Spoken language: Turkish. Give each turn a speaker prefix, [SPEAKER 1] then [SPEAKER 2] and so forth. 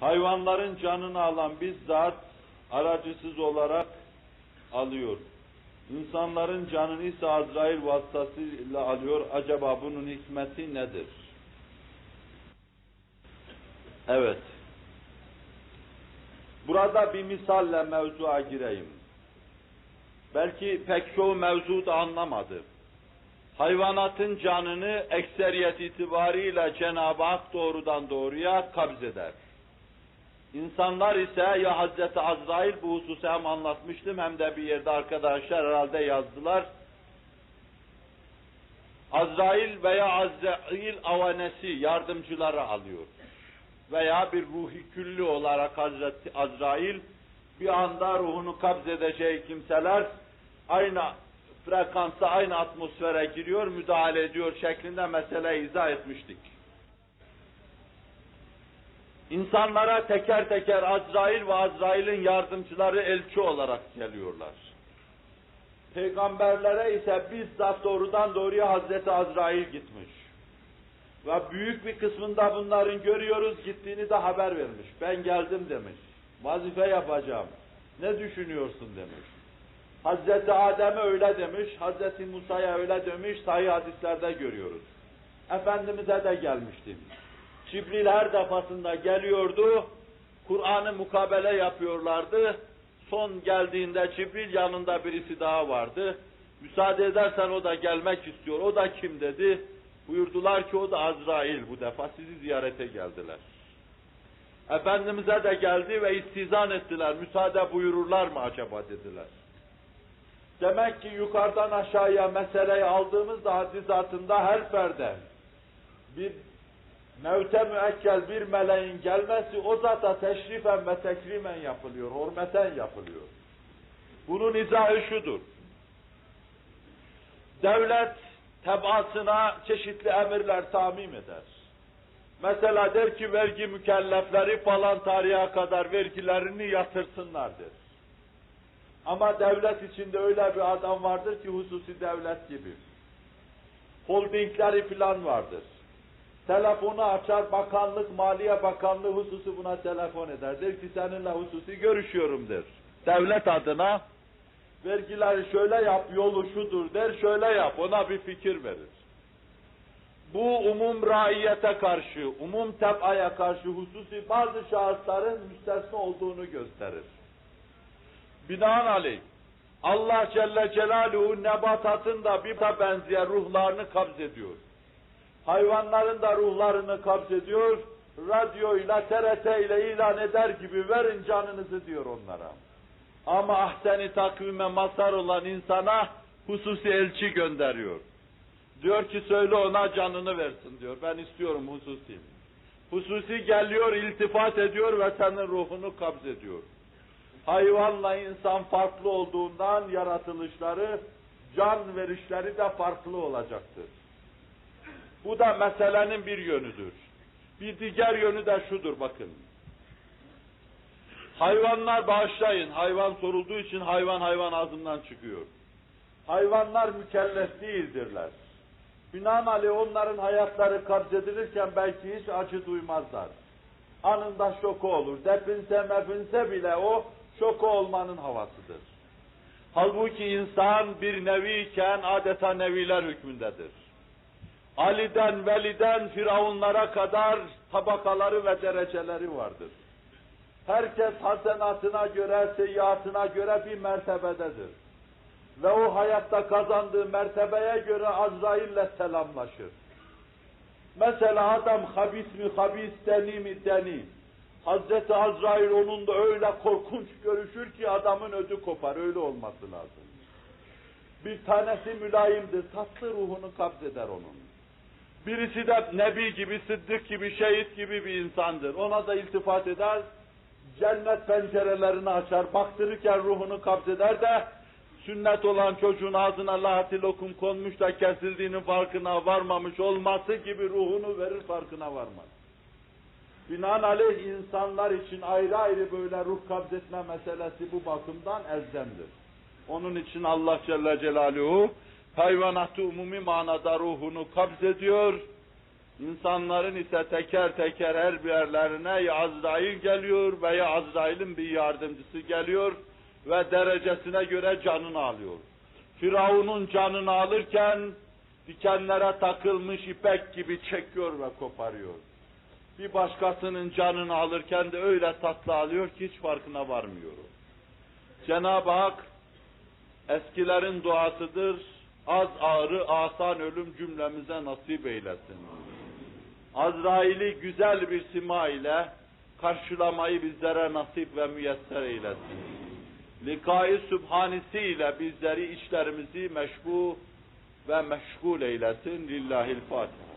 [SPEAKER 1] Hayvanların canını alan bizzat aracısız olarak alıyor. İnsanların canını ise Azrail vasıtasıyla alıyor. Acaba bunun hikmeti nedir? Evet. Burada bir misalle mevzuya gireyim. Belki pek çoğu mevzu da anlamadı. Hayvanatın canını ekseriyet itibariyle Cenab-ı Hak doğrudan doğruya kabz eder. İnsanlar ise ya Hazreti Azrail bu hususu hem anlatmıştım hem de bir yerde arkadaşlar herhalde yazdılar. Azrail veya Azrail avanesi yardımcıları alıyor. Veya bir ruhi külli olarak Hazreti Azrail bir anda ruhunu kabz edeceği kimseler aynı frekansa, aynı atmosfere giriyor, müdahale ediyor şeklinde meseleyi izah etmiştik. İnsanlara teker teker Azrail ve Azrail'in yardımcıları elçi olarak geliyorlar. Peygamberlere ise bizzat doğrudan doğruya Hazreti Azrail gitmiş. Ve büyük bir kısmında bunların görüyoruz, gittiğini de haber vermiş. Ben geldim demiş. Vazife yapacağım. Ne düşünüyorsun demiş. Hazreti Adem'e öyle demiş, Hazreti Musa'ya öyle demiş, sahih hadislerde görüyoruz. Efendimiz'e de gelmiştim. Cibril her defasında geliyordu, Kur'an'ı mukabele yapıyorlardı. Son geldiğinde Cibril yanında birisi daha vardı. Müsaade edersen o da gelmek istiyor. O da kim dedi? Buyurdular ki o da Azrail bu defa sizi ziyarete geldiler. Efendimiz'e de geldi ve istizan ettiler. Müsaade buyururlar mı acaba dediler. Demek ki yukarıdan aşağıya meseleyi aldığımızda hadisatında her perde bir mevte müekkel bir meleğin gelmesi o zata teşrifen ve tekrimen yapılıyor, hürmeten yapılıyor. Bunun izahı şudur. Devlet tebaasına çeşitli emirler tamim eder. Mesela der ki vergi mükellefleri falan tarihe kadar vergilerini yatırsınlar der. Ama devlet içinde öyle bir adam vardır ki hususi devlet gibi. Holdingleri filan vardır. Telefonu açar, bakanlık, maliye bakanlığı hususu buna telefon eder. Der ki seninle hususi görüşüyorum der. Devlet adına vergileri şöyle yap, yolu şudur der, şöyle yap, ona bir fikir verir. Bu umum raiyete karşı, umum tebaya karşı hususi bazı şahısların müstesna olduğunu gösterir. Binaenaleyh Allah Celle Celaluhu nebatatın da bir benzeyen ruhlarını kabz ediyor. Hayvanların da ruhlarını kabz ediyor. Radyoyla, TRT ile ilan eder gibi verin canınızı diyor onlara. Ama ahseni takvime mazhar olan insana hususi elçi gönderiyor. Diyor ki söyle ona canını versin diyor. Ben istiyorum hususi. Hususi geliyor, iltifat ediyor ve senin ruhunu kabz ediyor. Hayvanla insan farklı olduğundan yaratılışları, can verişleri de farklı olacaktır. Bu da meselenin bir yönüdür. Bir diğer yönü de şudur bakın. Hayvanlar bağışlayın. Hayvan sorulduğu için hayvan hayvan ağzından çıkıyor. Hayvanlar mükellef değildirler. Binaenaleyh onların hayatları kabz edilirken belki hiç acı duymazlar. Anında şoku olur. Depinse mepinse bile o şoku olmanın havasıdır. Halbuki insan bir neviyken adeta neviler hükmündedir. Ali'den, Veli'den, Firavunlara kadar tabakaları ve dereceleri vardır. Herkes hasenatına göre, seyyiatına göre bir mertebededir. Ve o hayatta kazandığı mertebeye göre Azrail'le selamlaşır. Mesela adam habis mi habis, deni mi deni. Hazreti Azrail onun da öyle korkunç görüşür ki adamın ödü kopar, öyle olması lazım. Bir tanesi mülayimdir, tatlı ruhunu kabzeder onun. Birisi de Nebi gibi, Sıddık gibi, şehit gibi bir insandır. Ona da iltifat eder, cennet pencerelerini açar, baktırırken ruhunu kabzeder de sünnet olan çocuğun ağzına lahati lokum konmuş da kesildiğinin farkına varmamış olması gibi ruhunu verir farkına varmaz. Binaenaleyh insanlar için ayrı ayrı böyle ruh kabzetme meselesi bu bakımdan elzemdir. Onun için Allah Celle Celaluhu hayvanatı umumi manada ruhunu kabz ediyor İnsanların ise teker teker her bir yerlerine ya Azrail geliyor veya Azrail'in bir yardımcısı geliyor ve derecesine göre canını alıyor. Firavun'un canını alırken dikenlere takılmış ipek gibi çekiyor ve koparıyor. Bir başkasının canını alırken de öyle tatlı alıyor ki hiç farkına varmıyor. Cenab-ı Hak eskilerin duasıdır. Az ağrı, asan ölüm cümlemize nasip eylesin. Azrail'i güzel bir sima ile karşılamayı bizlere nasip ve müyesser eylesin. Likai Sübhanisi ile bizleri, işlerimizi meşbu ve meşgul eylesin. Lillahil Fatiha.